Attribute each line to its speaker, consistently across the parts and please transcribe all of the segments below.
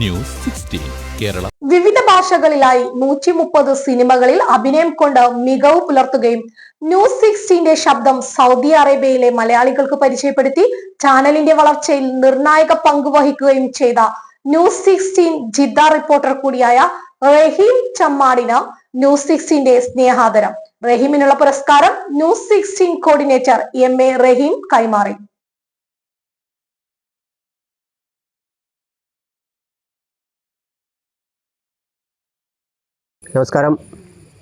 Speaker 1: News sixteen Kerala
Speaker 2: വിവിധ ഭാഷകളിലായി നൂറ്റി മുപ്പത് സിനിമകളിൽ അഭിനയം കൊണ്ട് മികവ് പുലർത്തുകയും ന്യൂസ് സിക്സ്റ്റീന്റെ ശബ്ദം സൗദി അറേബ്യയിലെ മലയാളികൾക്ക് പരിചയപ്പെടുത്തി ചാനലിന്റെ വളർച്ചയിൽ നിർണായക പങ്കുവഹിക്കുകയും ചെയ്ത ന്യൂസ് സിക്സ്റ്റീൻ ജിദ്ദ റിപ്പോർട്ടർ കൂടിയായ റഹീം ചമ്മാടിന് ന്യൂസ് സിക്സ്റ്റീന്റെ സ്നേഹാദരം. റഹീമിനുള്ള പുരസ്കാരം news sixteen coordinator M A Rahim കൈമാറി.
Speaker 3: നമസ്കാരം.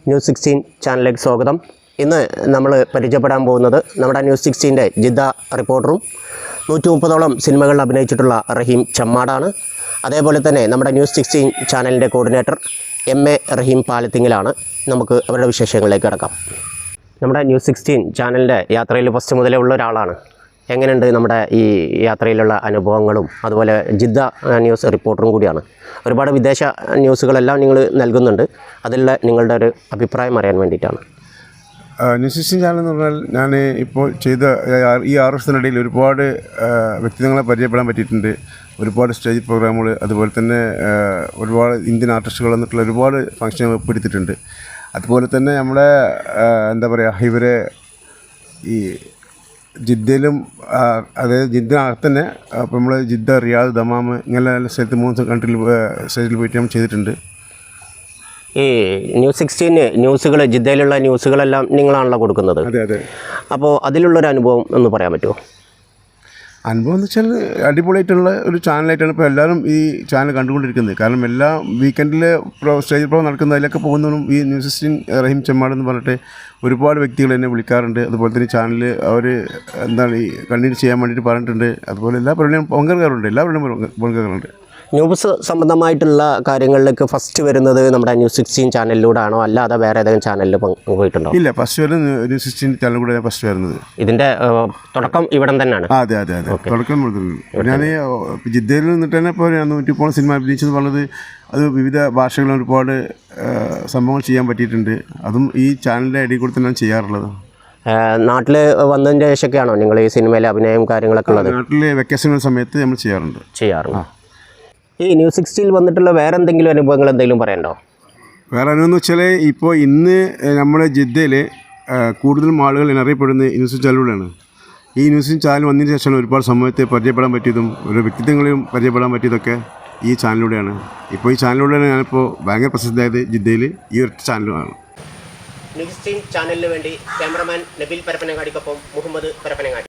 Speaker 3: ന്യൂസ് സിക്സ്റ്റീൻ ചാനലിലേക്ക് സ്വാഗതം. ഇന്ന് നമ്മൾ പരിചയപ്പെടാൻ പോകുന്നത് നമ്മുടെ ന്യൂസ് സിക്സ്റ്റീന്റെ ജിദ്ദ റിപ്പോർട്ടറും നൂറ്റി മുപ്പതോളം സിനിമകളിൽ അഭിനയിച്ചിട്ടുള്ള റഹീം ചമ്മാടാണ്. അതേപോലെ തന്നെ നമ്മുടെ ന്യൂസ് സിക്സ്റ്റീൻ ചാനലിന്റെ കോർഡിനേറ്റർ എം എ റഹീം പാലത്തിങ്ങിലാണ്. നമുക്ക് അവരുടെ വിശേഷങ്ങളിലേക്ക് കിടക്കാം. നമ്മുടെ ന്യൂസ് സിക്സ്റ്റീൻ ചാനലിന്റെ യാത്രയിൽ ഫസ്റ്റ് മുതലേ ഉള്ള ഒരാളാണ്. എങ്ങനെയുണ്ട് നമ്മുടെ ഈ യാത്രയിലുള്ള അനുഭവങ്ങളും? അതുപോലെ ജിദ്ദ ന്യൂസ് റിപ്പോർട്ടറും കൂടിയാണ്. ഒരുപാട് വിദേശ ന്യൂസുകളെല്ലാം നിങ്ങൾ നൽകുന്നുണ്ട്. അതിലുള്ള നിങ്ങളുടെ ഒരു അഭിപ്രായം അറിയാൻ വേണ്ടിയിട്ടാണ്.
Speaker 4: ന്യൂസിഷൻ ചാനൽ എന്ന് പറഞ്ഞാൽ ഞാൻ ഇപ്പോൾ ചെയ്ത ഈ ആറ് വർഷത്തിനിടയിൽ ഒരുപാട് വ്യക്തിത്വങ്ങളെ പരിചയപ്പെടാൻ പറ്റിയിട്ടുണ്ട്. ഒരുപാട് സ്റ്റേജ് പ്രോഗ്രാമുകൾ അതുപോലെ തന്നെ ഒരുപാട് ഇന്ത്യൻ ആർട്ടിസ്റ്റുകൾ എന്നിട്ടുള്ള ഒരുപാട് ഫംഗ്ഷൻ ഉൾപ്പെടുത്തിയിട്ടുണ്ട് അതുപോലെ തന്നെ നമ്മുടെ എന്താ പറയുക ഇവരെ ഈ ജിദ്ദയിലും അതായത് ജിദ്ദിനകത്ത് തന്നെ അപ്പോൾ നമ്മൾ ജിദ്ദ റിയാദ് ദമാം ഇങ്ങനെ സ്ഥലത്ത് മൂന്ന് കൺട്രിയിൽ സ്റ്റേജിൽ പോയിട്ട് നമ്മൾ ചെയ്തിട്ടുണ്ട്.
Speaker 3: ഈ ന്യൂസ് സിക്സ്റ്റീന് ന്യൂസുകൾ ജിദ്ദയിലുള്ള ന്യൂസുകളെല്ലാം നിങ്ങളാണല്ലോ കൊടുക്കുന്നത്.
Speaker 4: അതെ അതെ.
Speaker 3: അപ്പോൾ അതിലുള്ളൊരു അനുഭവം ഒന്ന് പറയാൻ പറ്റുമോ?
Speaker 4: അനുഭവം എന്ന് വെച്ചാൽ അടിപൊളിയായിട്ടുള്ള ഒരു ചാനലായിട്ടാണ് ഇപ്പോൾ എല്ലാവരും ഈ ചാനൽ കണ്ടുകൊണ്ടിരിക്കുന്നത്. കാരണം എല്ലാ വീക്കെൻഡിൽ പ്രോ സ്റ്റേജ് പ്രോ നടക്കുന്ന അതിലൊക്കെ പോകുന്നതും ഈ ന്യൂസ് സിക്സ്റ്റീൻ റഹീം ചെമ്മാട് എന്ന് പറഞ്ഞിട്ട് ഒരുപാട് വ്യക്തികൾ എന്നെ വിളിക്കാറുണ്ട്. അതുപോലെ തന്നെ ചാനൽ അവർ എന്താണ് ഈ കണ്ടിന്യൂ ചെയ്യാൻ വേണ്ടിയിട്ട് പറഞ്ഞിട്ടുണ്ട്. അതുപോലെ എല്ലാ പരിപാടിയും പങ്കെടുക്കാറുണ്ട് എല്ലാ പരിപാടിയും പങ്കെടുക്കാറുണ്ട്
Speaker 3: ന്യൂസ് സംബന്ധമായിട്ടുള്ള കാര്യങ്ങളിലേക്ക് ഫസ്റ്റ് വരുന്നത് നമ്മുടെ ന്യൂസ് സിക്സ്റ്റീൻ ചാനലിലൂടെ ആണോ അല്ലാതെ വേറെ ഏതെങ്കിലും ചാനലിൽ പോയിട്ടുണ്ടോ?
Speaker 4: ഇല്ല ഫസ്റ്റ് വരുന്നത് ന്യൂസ് സിക്സ്റ്റീൻ ചാനലിലൂടെ ഫസ്റ്റ് വരുന്നത്.
Speaker 3: ഇതിന്റെ തുടക്കം ഇവിടെ തന്നെയാണ്.
Speaker 4: അതെ അതെ അതെ. തുടക്കം ഞാൻ ജിദ്ദയിൽ നിന്നിട്ട് തന്നെ ഇപ്പോൾ നൂറ്റി പോണ സിനിമ അഭിനയിച്ചെന്ന് പറഞ്ഞത് അത് വിവിധ ഭാഷകളിൽ ഒരുപാട് സംഭവങ്ങൾ ചെയ്യാൻ പറ്റിയിട്ടുണ്ട്. അതും ഈ ചാനലിന്റെ ഐഡിയ കൂടെ തന്നെയാണ് ചെയ്യാറുള്ളത്.
Speaker 3: നാട്ടിൽ വന്നതിന്റെ ശേഷമൊക്കെയാണോ നിങ്ങൾ ഈ സിനിമയിലെ അഭിനയം കാര്യങ്ങളൊക്കെ ഉള്ളത്?
Speaker 4: നാട്ടിൽ വെക്കേഷൻ സമയത്ത് നമ്മൾ ചെയ്യാറുണ്ട്.
Speaker 3: ചെയ്യാറുണ്ട്. ഈ ന്യൂസ് സിക്സ്റ്റിയിൽ വന്നിട്ടുള്ള വേറെ എന്തെങ്കിലും അനുഭവങ്ങൾ എന്തെങ്കിലും പറയണ്ടോ?
Speaker 4: വേറെ അനുവെന്ന് വെച്ചാൽ ഇപ്പോൾ ഇന്ന് നമ്മുടെ ജിദ്ദയിൽ കൂടുതലും ആളുകൾ അറിയപ്പെടുന്നത് ന്യൂസ് ചാനലുകളാണ് ഈ ന്യൂസ് ചാനൽ വന്നതിന് ശേഷമാണ് ഒരുപാട് സമയത്തെ പരിചയപ്പെടാൻ പറ്റിയതും ഓരോ വ്യക്തിത്വങ്ങളെയും പരിചയപ്പെടാൻ പറ്റിയതൊക്കെ ഈ ചാനലിലൂടെയാണ്. ഇപ്പോൾ ഈ ചാനലിലൂടെയാണ് ഞാനിപ്പോൾ ഭയങ്കര പ്രസിദ്ധമായത് ജിദ്ദയിൽ ഈ ഒരു ചാനലുമാണ്
Speaker 3: ന്യൂസ് ചാനലിന് വേണ്ടി ക്യാമറമാൻ നബിൽ പരപ്പനങ്ങാടിക്കൊപ്പം മുഹമ്മദ് പരപ്പനങ്ങാടി.